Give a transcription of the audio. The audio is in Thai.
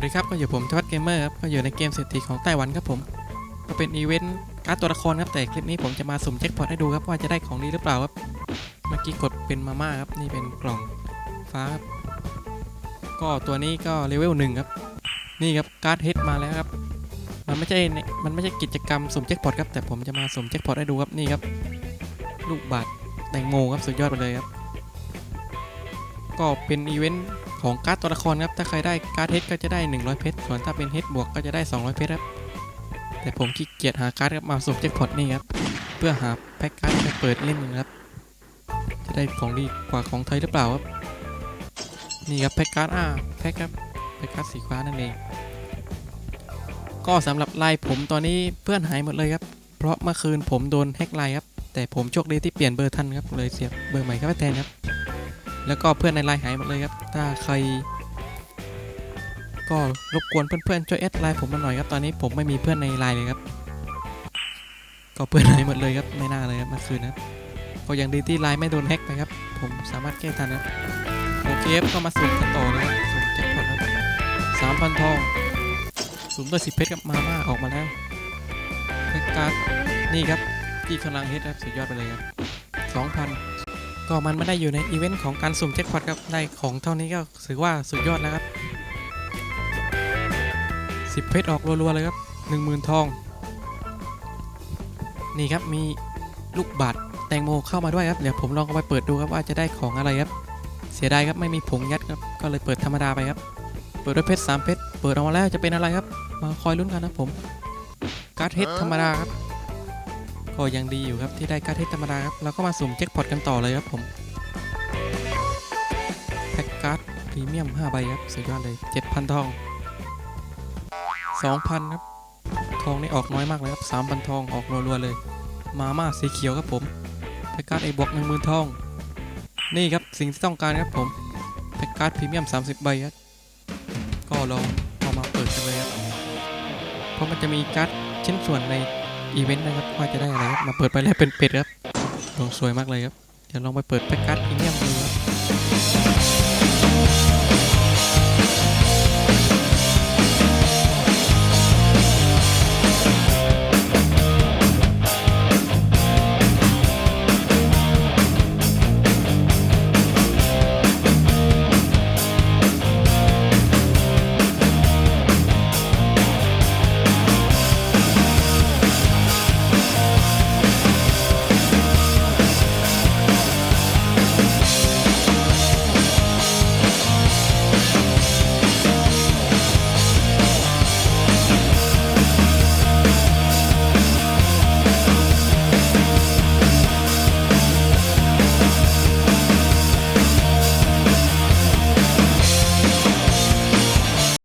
วัสดีครับ ก็อยู่ผมทวัตเกมเมอร์ครับ ก็อยู่ในเกมเศรษฐีของไต้หวันครับผม ก็เป็นอีเวนต์การ์ดตัวละครครับ แต่คลิปนี้ผมจะมาสุ่มแจ็คพอตให้ดูครับว่าจะได้ของดีหรือเปล่าครับ เมื่อกี้กดเป็นมาม่าครับ นี่เป็นกล่องฟ้าครับ ก็ตัวนี้ก็เลเวลหนึ่งครับ นี่ครับการ์ดเฮดมาแล้วครับ มันไม่ใช่ในมันไม่ใช่กิจกรรมสุ่มแจ็คพอตครับ แต่ผมจะมาสุ่มแจ็คพอตให้ดูครับ นี่ครับ ลูกบาทแตงโมครับ สุดยอดไปเลยครับ ก็เป็นอีเวนต์ ของการ์ดตัวละครครับ ถ้าใครได้การ์ดเฮดก็จะได้ 100 เพชร ส่วนถ้าเป็นเฮดบวกก็จะได้ 200 เพชรครับ แต่ผมขี้เกียจหาการ์ดครับมาสุ่มแจ็คพอตนี่ครับ เพื่อหาแพ็กการ์ดไปเปิดเล่นนะครับ จะได้ของดีกว่าของไทยหรือเปล่าครับ นี่ครับแพ็กการ์ดอ่าแพ็กครับแพ็กการ์ดสีฟ้านั่นเอง ก็สำหรับไลน์ผมตอนนี้เพื่อนหายหมดเลยครับ เพราะเมื่อคืนผมโดนแฮ็กไลน์ครับ แต่ผมโชคดีที่เปลี่ยนเบอร์ทันครับ เลยเสียบเบอร์ใหม่เข้าไปแทนครับ แล้วก็เพื่อนในไลน์หายหมดเลยครับ ถ้าใคร ก็รบกวนเพื่อนๆช่วยแอดไลน์ผมมาหน่อยครับ ตอนนี้ผมไม่มีเพื่อนในไลน์เลยครับ ก็เพื่อนหายหมดเลยครับ ไม่น่าเลยครับเมื่อคืนนะก็ยังดีที่ไลน์ไม่โดนแฮ็กไปครับ ผมสามารถแก้ทันครับโอเคครับก็มาสุ่มกันต่อเลยครับสุ่มแจ็คพอตครับสามพันทองสุ่มด้วยสิบเพชรครับมาม่าออกมาแล้วเพชรการ์ดนี่ครับที่กำลังเฮ็ดครับสุดยอดไปเลยครับสองพัน ก็มันไม่ได้อยู่ในอีเวนต์ของการสุ่มแจ็คพอตครับได้ของเท่านี้ก็ถือว่าสุดยอดแล้วครับ10เพชรออกรัวๆเลยครับ10,000ทอง นี่ครับมีลูกบาทแตงโมเข้ามาด้วยครับเดี๋ยวผมลองเอาไปเปิดดูครับว่าจะได้ของอะไรครับ เสียดายครับไม่มีผงยัดครับก็เลยเปิดธรรมดาไปครับ เปิดด้วยเพชร3เพชรเปิดออกมาแล้วจะเป็นอะไรครับ มาคอยลุ้นกันนะผมการ์ดเฮดธรรมดาครับ ก็ยังดีอยู่ครับที่ได้การ์ดเทสธรรมดาครับเราก็มาสุ่มแจ็คพอตกันต่อเลยครับผมแพ็กการ์ดพรีเมียม 5 ใบครับสุดยอดเลย 7,000 ทอง 2,000 ครับ ทองนี่ออกน้อยมากเลยครับ 3,000 ทองออกรัวๆเลย มาม่าสีเขียวครับผมแพ็กการ์ดไอบวก10,000ทอง นี่ครับสิ่งที่ต้องการครับผมแพ็กการ์ดพรีเมียม 30 ใบครับก็ลองเอามาเปิดกันเลยครับเพราะมันจะมีการ์ดชิ้นส่วนใน อีเวนต์นะครับว่าจะได้อะไรครับมาเปิดไปแล้วเป็นเป็ดครับโอ้สวยมากเลยครับเดี๋ยวลองไปเปิดแพ็กการ์ดพรีเมียมดูครับ